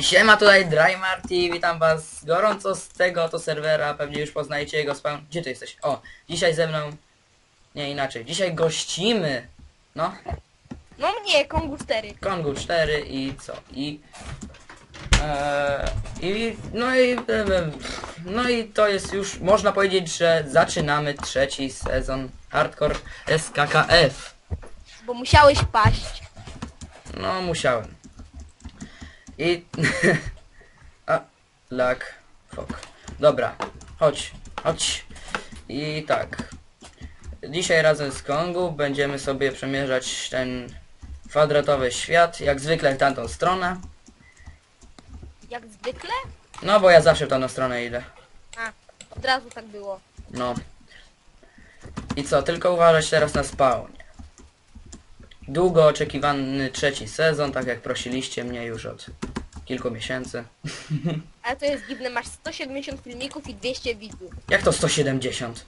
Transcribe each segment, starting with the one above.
Siema, tutaj Drymarty, witam was gorąco z tego to serwera, pewnie już poznajecie jego spawn. Gdzie ty jesteś? O, dzisiaj ze mną... Nie, inaczej, dzisiaj gościmy, no, No mnie, Kongu 4. Kongu 4 i co? I... Eee, I... No i... e, No i to jest już, można powiedzieć, że zaczynamy trzeci sezon Hardcore SKKF. Bo musiałeś paść. No, musiałem. I... A, lag. Fuck. Dobra, chodź, chodź. I tak. Dzisiaj razem z Kongu będziemy sobie przemierzać ten kwadratowy świat, jak zwykle w tamtą stronę. Jak zwykle? No, bo ja zawsze w tamtą stronę idę. A, od razu tak było. No. I co, tylko uważać teraz na spawnie. Długo oczekiwany trzeci sezon, tak jak prosiliście mnie już od kilku miesięcy. Ale to jest dziwne, masz 170 filmików i 200 widzów. Jak to 170?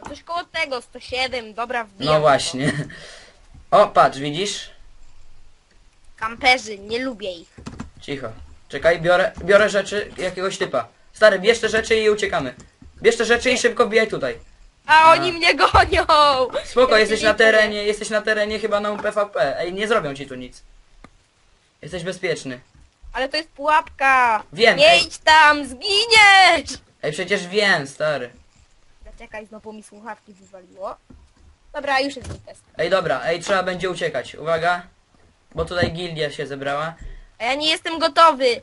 No coś koło tego, 107, dobra wbijam. No właśnie. O, patrz, widzisz? Kamperzy, nie lubię ich. Cicho. Czekaj, biorę, biorę rzeczy jakiegoś typa. Stary, bierz te rzeczy i uciekamy. Bierz te rzeczy i szybko wbijaj tutaj. A oni mnie gonią! Spoko, jesteś na terenie, jesteś na terenie chyba na PvP. Ej, nie zrobią ci tu nic. Jesteś bezpieczny. Ale to jest pułapka! Wiem, Nie ej. idź tam, zginiesz! Ej, przecież wiem, stary. Czekaj, znowu mi słuchawki wywaliło. Dobra, już jest mój test. Ej, dobra, ej, trzeba będzie uciekać. Uwaga. Bo tutaj gildia się zebrała. A ja nie jestem gotowy.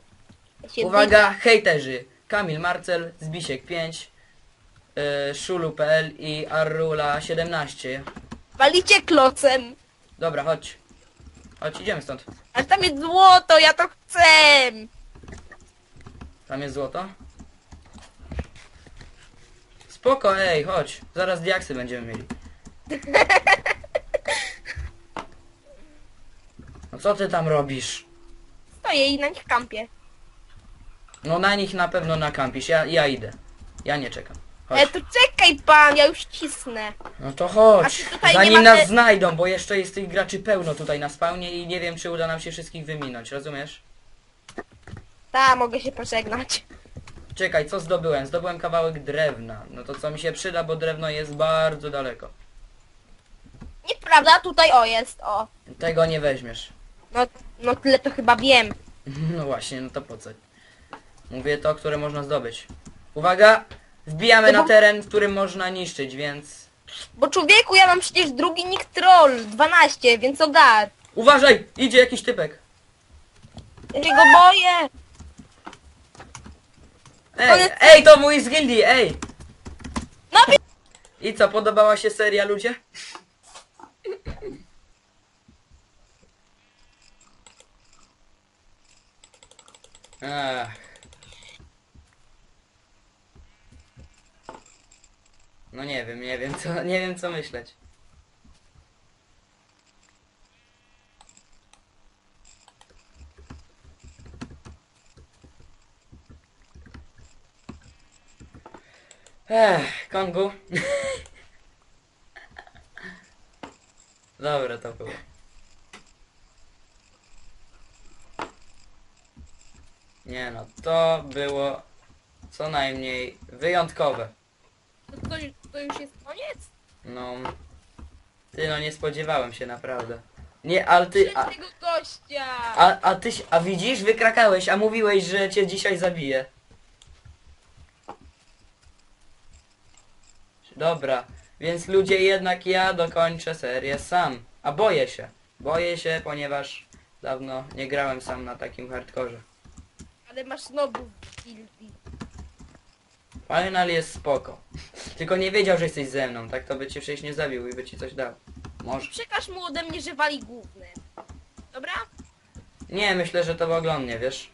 Ja się Uwaga, hejterzy. Kamil Marcel, Zbisiek 5, yy, Szulu.pl i Arrula 17. wy- Walicie klocem. Dobra, chodź. Chodź, idziemy stąd. Ale tam jest złoto, ja to chcę! Tam jest złoto. Spoko, ej, chodź. Zaraz diaksy będziemy mieli. No co ty tam robisz? Stoję i na nich kampię. No na nich na pewno nakampisz. Ja, ja idę. Ja nie czekam. Chodź. E, to czekaj pan, ja już cisnę. No to A chodź. tutaj Zanim nie nas te- znajdą, bo jeszcze jest tych graczy pełno tutaj na spawnie i nie wiem czy uda nam się wszystkich wyminąć, rozumiesz? Ta, mogę się pożegnać. Czekaj, co zdobyłem? Zdobyłem kawałek drewna. No to co mi się przyda, bo drewno jest bardzo daleko. Nieprawda, tutaj o jest, o. Tego nie weźmiesz. No, no tyle to chyba wiem. No właśnie, no to po co? Mówię to, które można zdobyć. Uwaga! Wbijamy No na bo- teren, w którym można niszczyć, więc... Bo człowieku, ja mam przecież drugi nick troll, 12, więc ogar. Uważaj! Idzie jakiś typek! Ja się go boję. Ej, Ale- ej, to mój z gildii, ej! No wi- I co, podobała się seria, ludzie? Ach. No nie wiem, nie wiem co, nie wiem co myśleć. Ech, Kongu. Dobre to było. Nie no, to było co najmniej wyjątkowe. To, już jest koniec? No. Ty no nie spodziewałem się naprawdę. Nie, ale ty. A, gościa. a, a ty. A widzisz, wykrakałeś, a mówiłeś, że cię dzisiaj zabiję. Dobra, więc ludzie jednak ja dokończę serię sam. A boję się. Boję się, ponieważ dawno nie grałem sam na takim hardkorze. Ale masz znowu w gildii. Final jest spoko. Tylko nie wiedział, że jesteś ze mną, tak to by cię przecież nie zabił i by ci coś dał. Może. Przekaż mu ode mnie, że wali główny. Dobra? Nie, myślę, że to oglądnie, wiesz.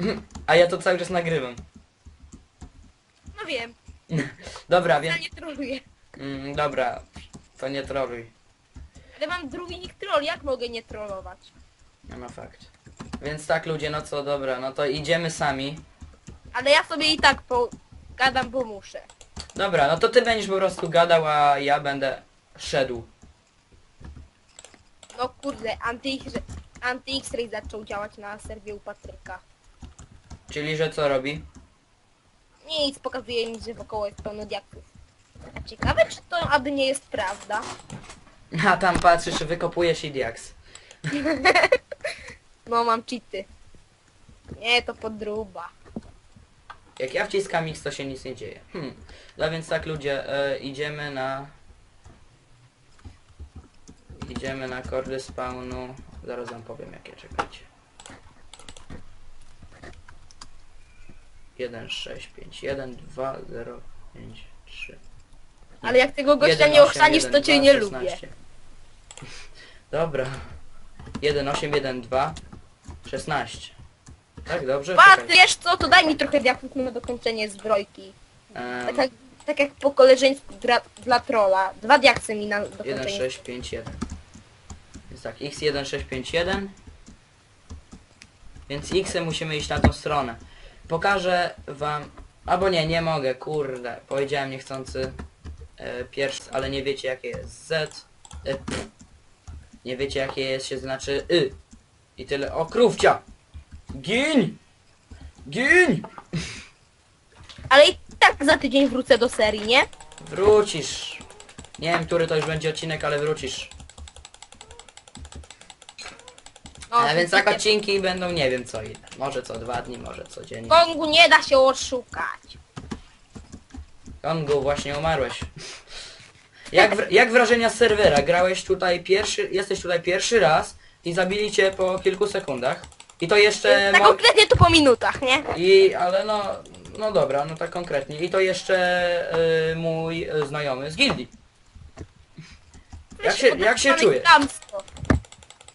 A ja to cały czas nagrywam. No wiem, Dobra, ja więc... nie troluję. Mm, dobra, to nie troluj. Ale mam drugi nick troll, jak mogę nie trollować? No, no fakt. Więc tak ludzie, no co, dobra, no to idziemy sami. Ale ja sobie i tak po... gadam, bo muszę. Dobra, no to ty będziesz po prostu gadał, a ja będę szedł. No kurde, anty... Anty-X-Ray zaczął działać na serwie u Patryka. Czyli, że co robi? Nic, pokazuje mi, że wokoło jest pełno diaktów. Ciekawe, czy to aby nie jest prawda. A tam patrzysz, wykopujesz i diaks. No, mam cheaty. Nie, to podruba. Jak ja wciskam X, to się nic nie dzieje. Hmm. No więc tak ludzie, e, idziemy na... Idziemy na kordy spawnu. Zaraz wam powiem jakie, czekajcie. 1, 6, 5, 1, 2, 0, 5, 3. Ale jak tego gościa 1, nie 8, ochrzanisz, 1, to cię 2, nie 16. lubię. Dobra. 1, 8, 1, 2, 16. Tak, dobrze? Czekaj. Pat, wiesz co, to daj mi trochę diaktów na dokończenie zbrojki. Em, Tak jak, tak jak po koleżeńsku dla, dla trolla. Dwa diaksy mi na 1, dokończenie. 6, 5, 1. Więc tak, x1, 6, 5, 1. Więc x musimy iść na tą stronę. Pokażę wam... Albo nie, nie mogę, kurde. Powiedziałem niechcący e, pierwszy, ale nie wiecie jakie jest z. E, pff. nie wiecie jakie jest się znaczy y. I tyle. O, krówcia! Gin! Gin! Ale i tak za tydzień wrócę do serii, nie? Wrócisz. Nie wiem, który to już będzie odcinek, ale wrócisz. No, A więc tak odcinki będą nie wiem co ile. Może co dwa dni, może co dzień. Kongu nie da się oszukać. Kongu, właśnie umarłeś. Jak, wr- jak wrażenia z serwera? Grałeś tutaj pierwszy, jesteś tutaj pierwszy raz i zabili cię po kilku sekundach. I to jeszcze... Tak mo- konkretnie to po minutach, nie? I, ale no, no dobra, no tak konkretnie. I to jeszcze y, mój y, znajomy z gildii. Jak się, jak się czuje? chamstwo.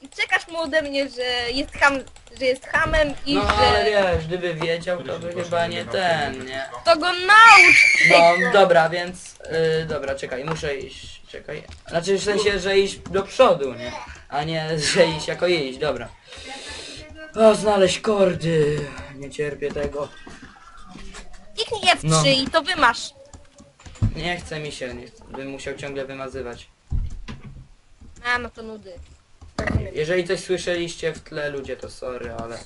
I czekasz mu ode mnie, że jest ham, że jest hamem i No że... ale wiesz, gdyby wiedział, to by chyba nie ten, nie? To go naucz! No dobra, więc yy, dobra, czekaj, muszę iść, czekaj. Znaczy w sensie, że iść do przodu, nie? A nie, że iść jako iść, dobra. O, znaleźć kordy. Nie cierpię tego. Kliknij F3 No. i to wymasz. Nie chce mi się, nie bym musiał ciągle wymazywać. A, no to nudy. Jeżeli coś słyszeliście w tle, ludzie, to sorry, ale...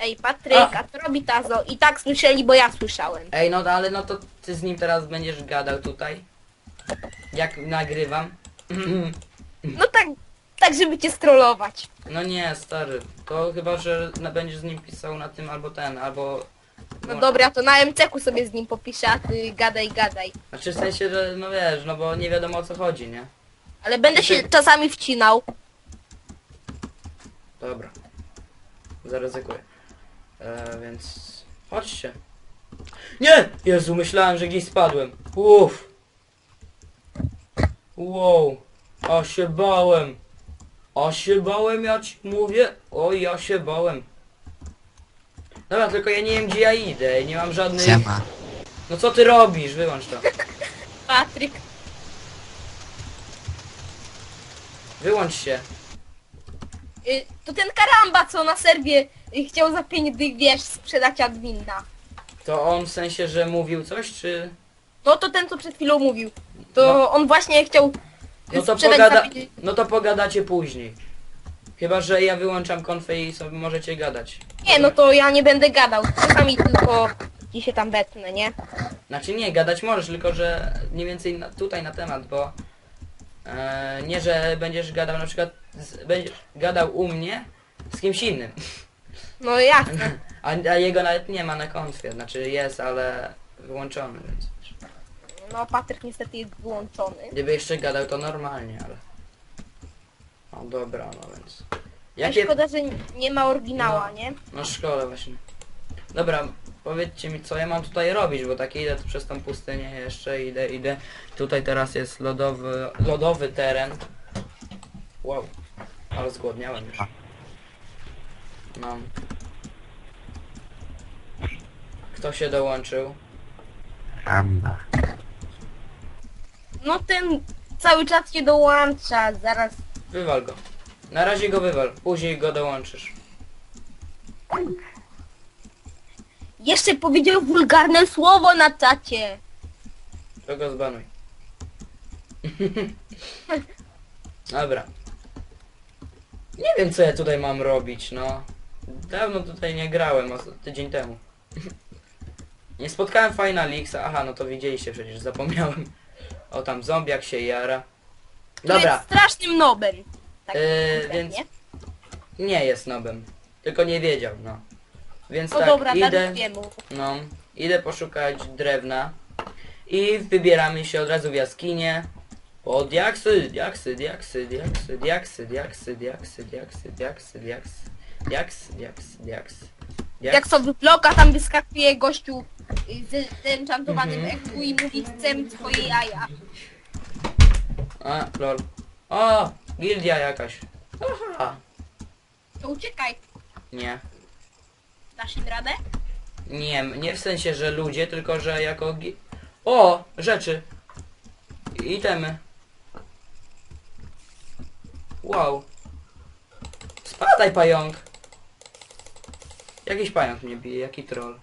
Ej, Patryk, A. co robi Tazo? I tak słyszeli, bo ja słyszałem. Ej, no ale no to ty z nim teraz będziesz gadał tutaj? Jak nagrywam? No tak, tak żeby cię strollować. No nie, stary. To chyba, że na, będziesz z nim pisał na tym albo ten, albo... No dobra, to na MCK sobie z nim popiszę, a ty gadaj, gadaj. Znaczy w sensie, że no wiesz, no bo nie wiadomo o co chodzi, nie? Ale będę się czasami wcinał. Dobra. Zaryzykuję. E, więc... Chodźcie. Nie! Jezu, myślałem, że gdzieś spadłem. Uff. Wow. A się bałem. A się bałem, ja ci mówię. Oj, ja się bałem. Dobra, tylko ja nie wiem gdzie ja idę. Nie mam żadnych... Siema. No co ty robisz? Wyłącz to. Patryk, Wyłącz się. y, to ten karamba, co na serwie y, chciał za 5 dych, wiesz, sprzedać admina. To on w sensie, że mówił coś, czy... No to ten, co przed chwilą mówił. To No. on właśnie chciał No to, sprzedać pogada... za 5 no to pogadacie później. Chyba, że ja wyłączam konfę i sobie możecie gadać. Nie, no to ja nie będę gadał. Czasami tylko ci się tam wetnę, nie? Znaczy nie, gadać możesz, tylko że mniej więcej na, tutaj na temat, bo e, nie, że będziesz gadał na przykład, z, będziesz gadał u mnie z kimś innym, No jasne. a, a jego nawet nie ma na konfie, znaczy jest, ale wyłączony, więc. No Patryk niestety jest wyłączony. gdyby jeszcze gadał to normalnie, ale... No dobra, no więc... Jakie... Szkoda, że nie ma oryginała, nie? No szkoda właśnie. Dobra, powiedzcie mi co ja mam tutaj robić, bo tak idę przez tą pustynię jeszcze, idę, idę. Tutaj teraz jest lodowy, lodowy teren. Wow, ale zgłodniałem już. Mam. Kto się dołączył? Ramba. No ten cały czas się dołącza, zaraz. Wywal go. Na razie go wywal, później go dołączysz. Jeszcze powiedział wulgarne słowo na czacie. To go zbanuj. Dobra. Nie wiem co ja tutaj mam robić, no. Dawno tutaj nie grałem, tydzień temu. nie spotkałem Final Xa, aha, no to widzieliście przecież, zapomniałem. O tam zombiak się jara. Który Dobra, jest strasznym nobem. Tak Yy, konkretnie. nie jest nobem. Tylko nie wiedział, no. Więc No tak, dobra, idę, no, idę poszukać drewna. I wybieramy się od razu w jaskinię. O diaksy, diaksy, diaksy, diaksy, diaksy, diaksy, diaksy, diaksy, diaksy, diaksy, diaks, diaks, Jak sobie bloka tam wyskakuje gościu y, z enchantowanym Mhm. EQ i mówi chcę twoje jaja. A, lol. O, gildia jakaś. Aha. To uciekaj. Nie. Dasz im radę? Nie, nie w sensie, że ludzie, tylko że jako gi... O! Rzeczy! Itemy. Wow. Spadaj pająk! Jakiś pająk mnie bije, jaki troll.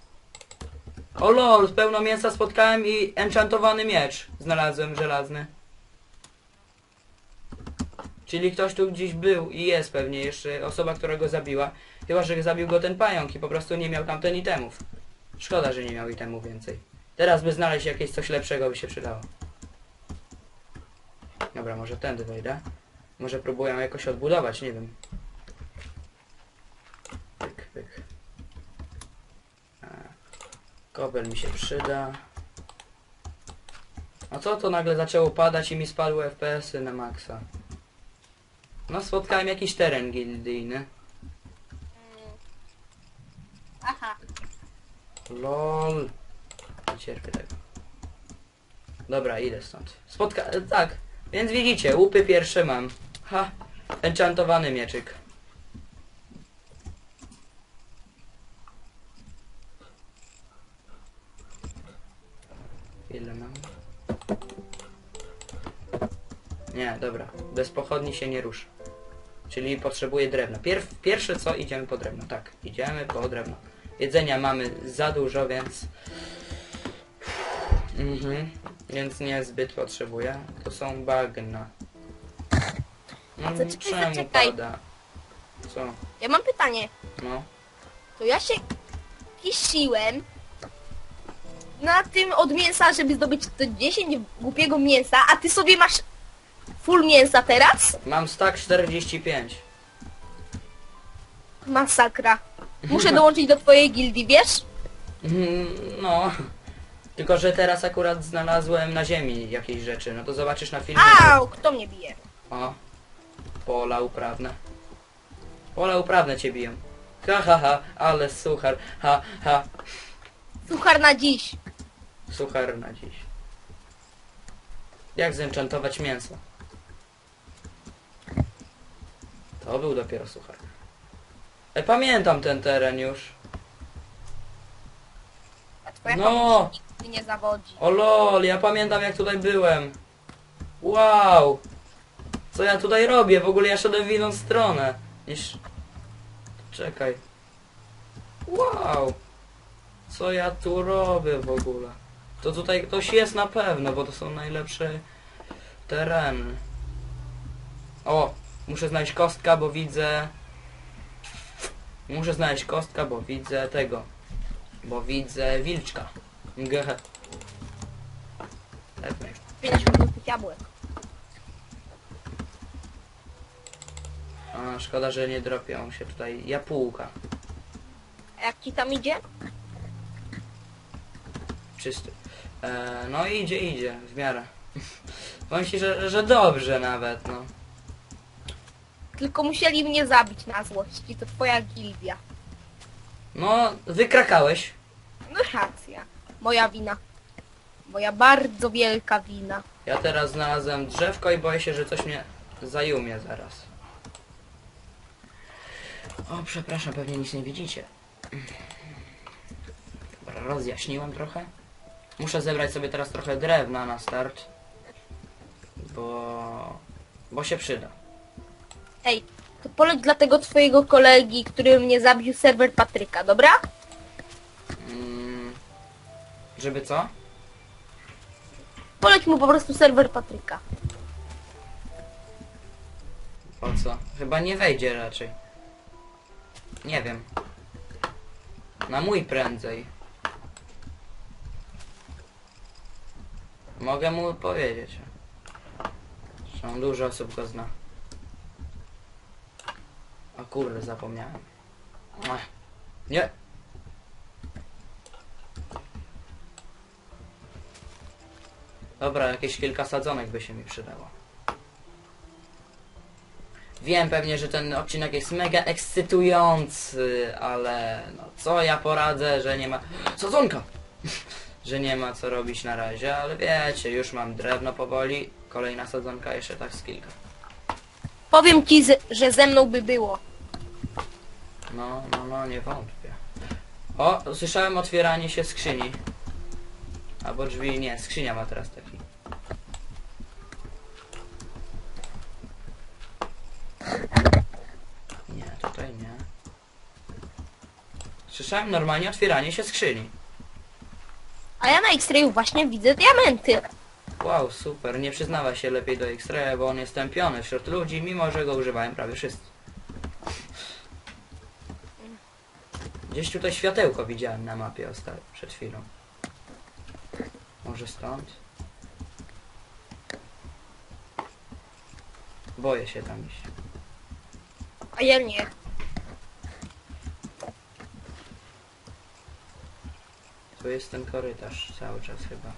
O lol, pełno mięsa spotkałem i enchantowany miecz znalazłem żelazny. Czyli ktoś tu gdzieś był i jest pewnie jeszcze osoba, która go zabiła. Chyba, że zabił go ten pająk i po prostu nie miał tamten itemów. Szkoda, że nie miał itemów więcej. Teraz by znaleźć jakieś coś lepszego by się przydało. Dobra, może tędy wejdę. Może próbuję jakoś odbudować, nie wiem. Pyk, pyk. Kobel mi się przyda. A co to nagle zaczęło padać i mi spadły FPS-y na maksa? No spotkałem jakiś teren gildyjny. Mm. Aha. LOL. Nie cierpię tego. Dobra, idę stąd. Spotka... Tak, więc widzicie, łupy pierwsze mam. Ha, enchantowany mieczyk. Ile mam? Nie, dobra. Bez pochodni się nie rusz. Czyli potrzebuję drewna. Pierw, pierwsze co, idziemy po drewno. Tak, idziemy po drewno. Jedzenia mamy za dużo, więc... Mhm, więc niezbyt potrzebuję. To są bagna. No, Zaczekaj, czemu zaczekaj. pada? Co? Ja mam pytanie. No. To ja się kisiłem na tym od mięsa, żeby zdobyć to 10 głupiego mięsa, a ty sobie masz full mięsa teraz? Mam stack 45. Masakra. Muszę dołączyć do twojej gildii, wiesz? Mhm, No. Tylko, że teraz akurat znalazłem na ziemi jakieś rzeczy. No to zobaczysz na filmie. Au, kto mnie bije? O. Pola uprawne. Pola uprawne cię biją. Ha ha ha, ale suchar. Ha ha. Suchar na dziś. Suchar na dziś. Jak zenchantować mięso? To był dopiero suchar. E, pamiętam ten teren już. A twoja No. pamięć nigdy nie zawodzi. O lol, ja pamiętam jak tutaj byłem. Wow. Co ja tutaj robię? W ogóle ja szedłem w inną stronę. Niż... Czekaj. Wow. Co ja tu robię w ogóle? To tutaj ktoś jest na pewno, bo to są najlepsze tereny. O, muszę znaleźć kostka, bo widzę... Muszę znaleźć kostka, bo widzę tego. Bo widzę wilczka. Gehe. 50 złotych jabłek. A, szkoda, że nie dropią się tutaj japułka. A jak ci tam idzie? Czysty. E, no idzie, idzie, w miarę. Powiem ci, że, że dobrze nawet, no. Tylko musieli mnie zabić na złość i to twoja gildia. No, wykrakałeś. No racja. Moja wina. Moja bardzo wielka wina. Ja teraz znalazłem drzewko i boję się, że coś mnie zajumie zaraz. O, przepraszam, pewnie nic nie widzicie. Dobra, rozjaśniłem trochę. Muszę zebrać sobie teraz trochę drewna na start. Bo... Bo się przyda. Ej, to poleć dla tego twojego kolegi, który mnie zabił serwer Patryka, dobra? Mm, żeby co? Poleć mu po prostu serwer Patryka. Po co? Chyba nie wejdzie raczej. Nie wiem. Na mój prędzej. Mogę mu powiedzieć. Zresztą dużo osób go zna. A kurde, zapomniałem. Nie. Dobra, jakieś kilka sadzonek by się mi przydało. Wiem pewnie, że ten odcinek jest mega ekscytujący, ale no co ja poradzę, że nie ma... Sadzonka! że nie ma co robić na razie, ale wiecie, już mam drewno powoli, kolejna sadzonka, jeszcze tak z kilka. Powiem ci, z- że ze mną by było. No, no, no, nie wątpię. O, słyszałem otwieranie się skrzyni. Albo drzwi, nie, skrzynia ma teraz taki. Nie, tutaj nie. Słyszałem normalnie otwieranie się skrzyni. A ja na X-rayu właśnie widzę diamenty. Wow, super, nie przyznawa się lepiej do X-Raya, bo on jest tępiony wśród ludzi, mimo że go używają prawie wszyscy. Gdzieś tutaj światełko widziałem na mapie osta- przed chwilą. Może stąd? Boję się tam iść. A ja nie. Tu jest ten korytarz cały czas chyba.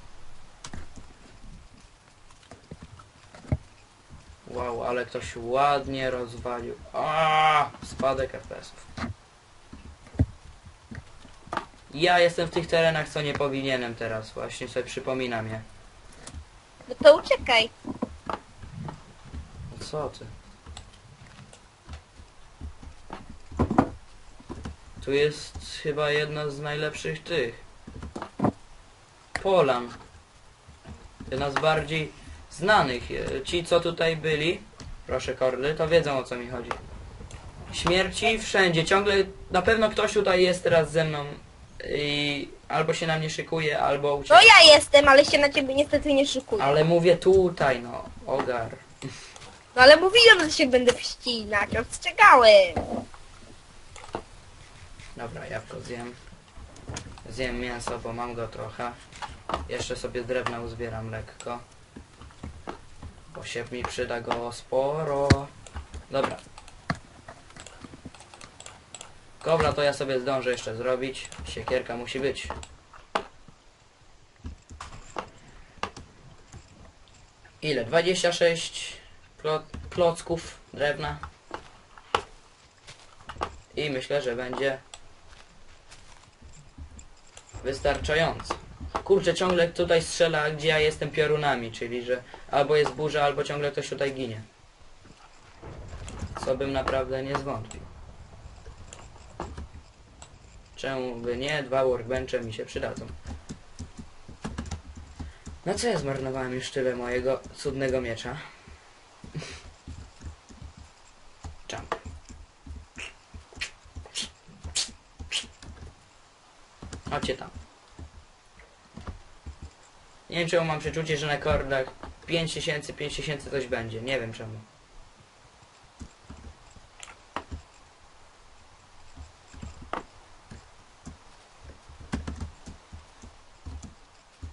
Wow, ale ktoś ładnie rozwalił. A, Spadek FPS-ów. Ja jestem w tych terenach, co nie powinienem teraz. Właśnie sobie przypominam je. No to uciekaj. No co ty? Tu jest chyba jedna z najlepszych tych. Polan. Jedna z bardziej znanych. E, Ci, co tutaj byli, proszę kordy, to wiedzą o co mi chodzi. Śmierci wszędzie. Ciągle na pewno ktoś tutaj jest teraz ze mną i albo się na mnie szykuje, albo ucieka. No ja jestem, ale się na ciebie niestety nie szykuję. Ale mówię tutaj, no. Ogar. No ale mówiłem, że się będę wścinać. Ostrzegałem. Dobra, jabłko zjem. Zjem mięso, bo mam go trochę. Jeszcze sobie drewna uzbieram lekko. Bo się mi przyda go sporo. Dobra. Kobra to ja sobie zdążę jeszcze zrobić. Siekierka musi być. Ile? 26 klo klocków drewna. I myślę, że będzie wystarczająco. Kurczę, ciągle tutaj strzela, gdzie ja jestem piorunami, czyli że albo jest burza, albo ciągle ktoś tutaj ginie. Co bym naprawdę nie zwątpił. Czemu by nie? Dwa workbenche mi się przydadzą. Na co ja zmarnowałem już tyle mojego cudnego miecza? Jump. Chodźcie tam. Nie wiem czemu mam przeczucie, że na kordach 5000, 5000 coś będzie. Nie wiem czemu.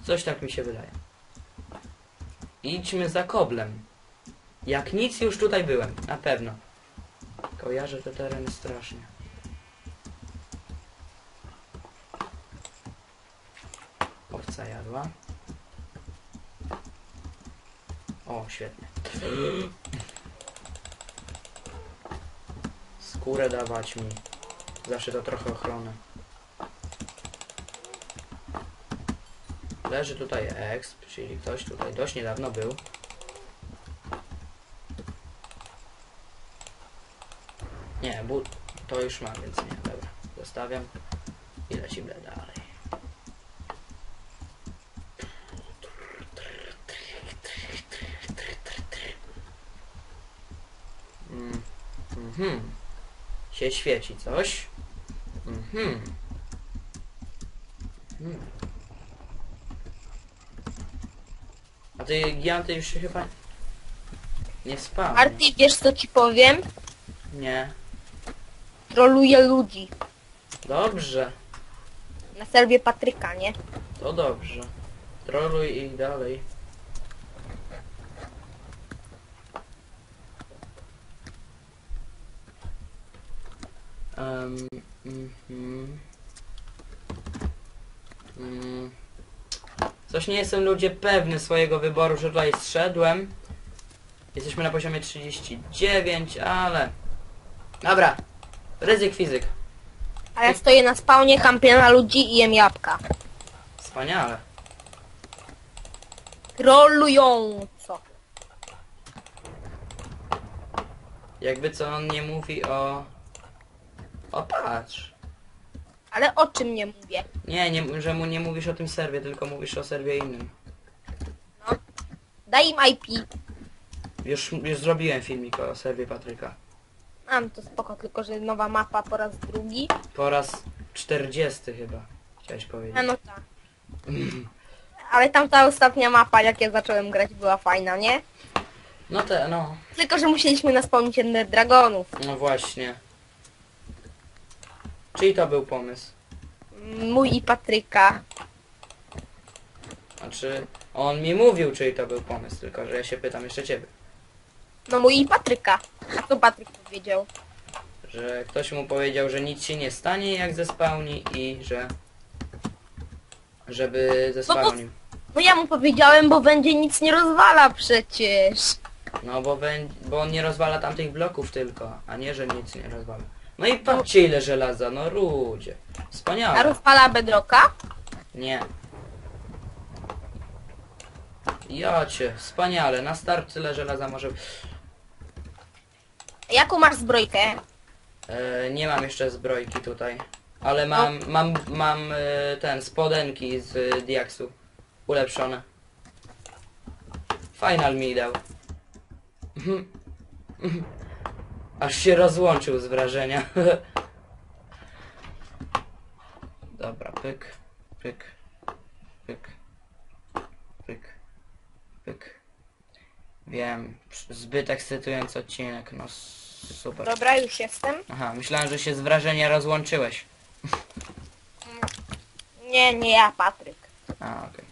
Coś tak mi się wydaje. Idźmy za koblem. Jak nic już tutaj byłem, na pewno. Kojarzę te tereny strasznie. Owca jadła. O, świetnie. Skórę dawać mi. Zawsze to trochę ochrony. Leży tutaj exp, czyli ktoś tutaj dość niedawno był. Nie, but to już ma, więc nie, dobra. Zostawiam i lecimy dalej. Mm, Mhm. Się świeci coś. Mhm. Mhm. A ty giganty już się chyba... Nie spam. Marty, wiesz co ci powiem? Nie. Troluję ludzi. Dobrze. Na serwie Patryka, nie? To dobrze. Troluj ich dalej. Um, mhm. Mm. Coś nie jestem ludzie pewny swojego wyboru, że tutaj zszedłem. Jesteśmy na poziomie 39, ale... Dobra. Ryzyk fizyk. A ja stoję na spawnie, kampię na ludzi i jem jabłka. Wspaniale. Trolująco. Jakby co on nie mówi o... O patrz. Ale o czym nie mówię? Nie, nie, że mu nie mówisz o tym serwie, tylko mówisz o serwie innym. Daj im IP. Już, już zrobiłem filmik o serwie Patryka. Mam to spoko, tylko że nowa mapa po raz drugi. Po raz 40 chyba, chciałeś A powiedzieć. no tak. Ale tamta ostatnia mapa, jak ja zacząłem grać, była fajna, nie? No te, no. Tylko, że musieliśmy naspełnić Ender Dragonów. No właśnie. Czyli to był pomysł? Mój i Patryka. Znaczy, on mi mówił, czyli to był pomysł, tylko że ja się pytam jeszcze ciebie. No mój i Patryka. A co Patryk powiedział? Że ktoś mu powiedział, że nic się nie stanie jak zespałni i że... Żeby zespałnił. No ja mu powiedziałem, bo będzie nic nie rozwala przecież. No bo, bo on nie rozwala tamtych bloków tylko, a nie, że nic nie rozwala. No i patrzcie ile żelaza, no ludzie. A Wspaniale. rozwala bedroka? Nie. Jocie, wspaniale. Na start tyle żelaza może... Jaką masz zbrojkę? E, nie mam jeszcze zbrojki tutaj. Ale mam, mam, mam e, ten, spodenki z e, Diaksu. Ulepszone. Final mi dał. Mhm. Mhm. Aż się rozłączył z wrażenia. Dobra, pyk, pyk, pyk, pyk, pyk. Wiem, zbyt ekscytujący odcinek, no super. Dobra, już jestem. Aha, myślałem, że się z wrażenia rozłączyłeś. Nie, nie ja, Patryk. A, okej.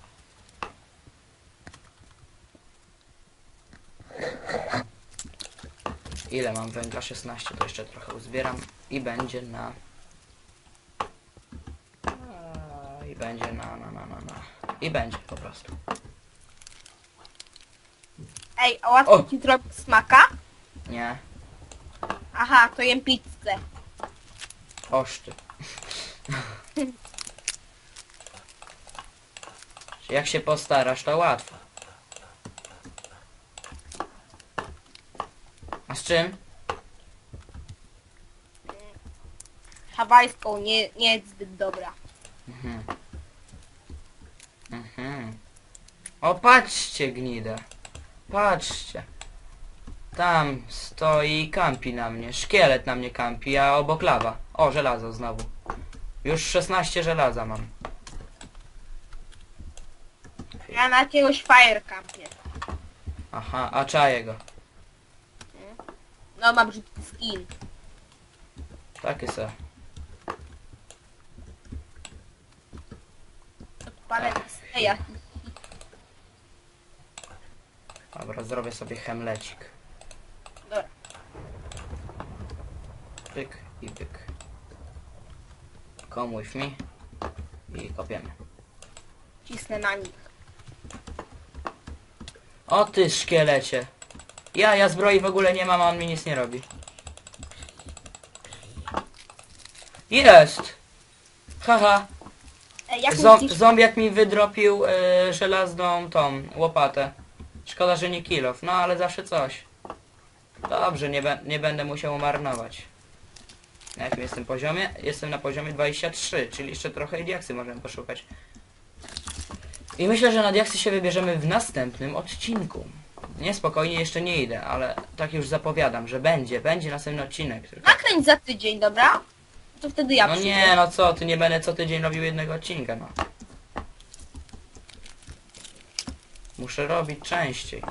Ile mam węgla? 16, to jeszcze trochę uzbieram i będzie na... I będzie na, na, na, na, na. I będzie po prostu. Ej, a łatwo O! ci zrobić smaka? Nie? Aha, to jem pizzę. Oszty. Jak się postarasz, to łatwo. A z czym? Hawajską nie, nie jest zbyt dobra. Mhm. Mhm. O, patrzcie, gnida. Patrzcie. Tam stoi kampi na mnie. Szkielet na mnie kampi, a obok lawa. O, żelazo znowu. Już 16 żelaza mam. Ja na jakiegoś firecampie. Aha, a czaję go. No, ma brzydki skin. Taki se. Odpalę steja. Dobra, zrobię sobie hemlecik. Dobra. Pyk i pyk. Come with me. I kopiemy. Cisnę na nich. O ty szkielecie. Ja, ja zbroi w ogóle nie mam, a on mi nic nie robi. Jest! Haha. Ej, jak Zom myślisz, zombiak mi wydropił e, żelazną tą łopatę. Szkoda, że nie kilof, no ale zawsze coś. Dobrze, nie, be nie będę musiał marnować. Na jakim jestem poziomie? Jestem na poziomie 23, czyli jeszcze trochę diaksy możemy poszukać. I myślę, że na diaksy się wybierzemy w następnym odcinku. Nie, spokojnie, jeszcze nie idę, ale tak już zapowiadam, że będzie, będzie następny odcinek. Tylko... nakręć za tydzień, dobra? To wtedy ja No przyjdę. nie, no co, ty nie będę co tydzień robił jednego odcinka, no. Muszę robić częściej.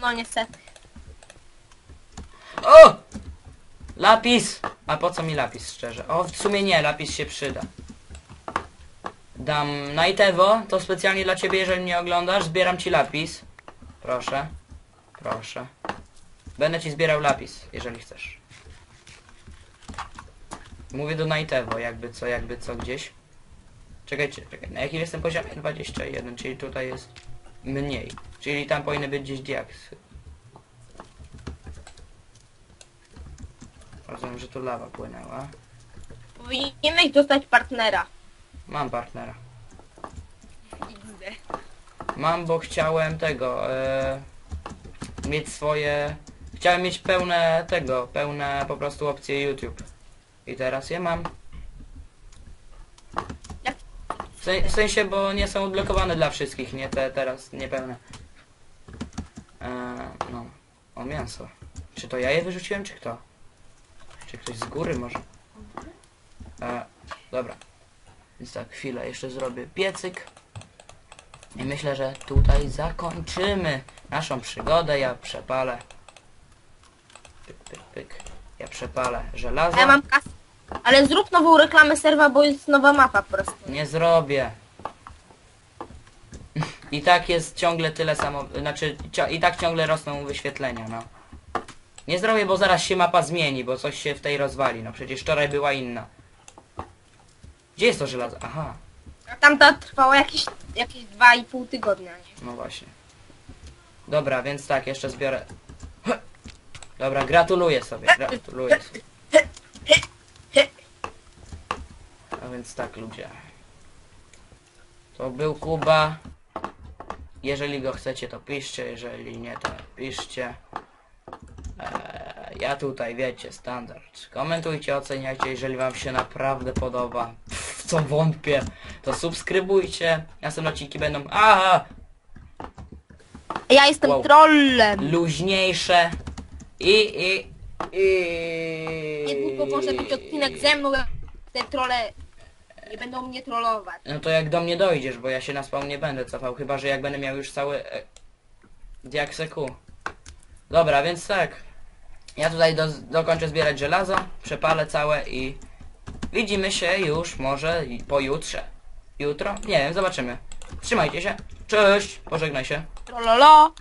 No niestety. O! Lapis! A po co mi lapis, szczerze? O, w sumie nie, lapis się przyda. Dam Nightevo, to specjalnie dla ciebie, jeżeli mnie oglądasz, zbieram ci lapis. Proszę. Proszę. Będę ci zbierał lapis, jeżeli chcesz. Mówię do Nightevo, jakby co, jakby co gdzieś. Czekajcie, czekaj, na jakim jestem poziomie? 21, czyli tutaj jest mniej. Czyli tam powinny być gdzieś diaksy. Rozumiem, że tu lawa płynęła. Powinieneś dostać partnera. Mam partnera. Mam, bo chciałem tego, e, mieć swoje, chciałem mieć pełne tego, pełne po prostu opcje YouTube. I teraz je mam. W, sen, w sensie, bo nie są odblokowane dla wszystkich, nie te teraz, niepełne. E, no, o mięso. Czy to ja je wyrzuciłem, czy kto? Czy ktoś z góry może? E, dobra. Więc tak, chwilę, jeszcze zrobię piecyk. I myślę, że tutaj zakończymy naszą przygodę. Ja przepalę. Pyk, pyk, pyk. Ja przepalę żelazo. Ja mam kasę. Ale zrób nową reklamę serwa, bo jest nowa mapa po prostu. Nie zrobię. I tak jest ciągle tyle samo, znaczy i tak ciągle rosną wyświetlenia, no. Nie zrobię, bo zaraz się mapa zmieni, bo coś się w tej rozwali, no przecież wczoraj była inna. Gdzie jest to żelazo? Aha, A tamta trwała jakieś, jakieś 2,5 tygodnia, nie? no właśnie. Dobra, więc tak, jeszcze zbiorę... Dobra, gratuluję sobie, gratuluję sobie. A więc tak, ludzie. To był Kuba. Jeżeli go chcecie, to piszcie. Jeżeli nie, to piszcie. Eee, ja tutaj, wiecie, standard. Komentujcie, oceniajcie, jeżeli wam się naprawdę podoba. Co wątpię, to subskrybujcie. Następne odcinki będą... Aha! Ja jestem Wow. trollem. Luźniejsze. I, i, i... Niedługo może być odcinek ze mną, jak te trolle nie będą mnie trollować. No to jak do mnie dojdziesz, bo ja się na spawn nie będę cofał, chyba że jak będę miał już cały e, diakseku. Dobra, więc tak. Ja tutaj do, dokończę zbierać żelazo, przepalę całe i widzimy się już może pojutrze. Jutro? Nie wiem, zobaczymy. Trzymajcie się. Cześć! Pożegnaj się. Trollolo.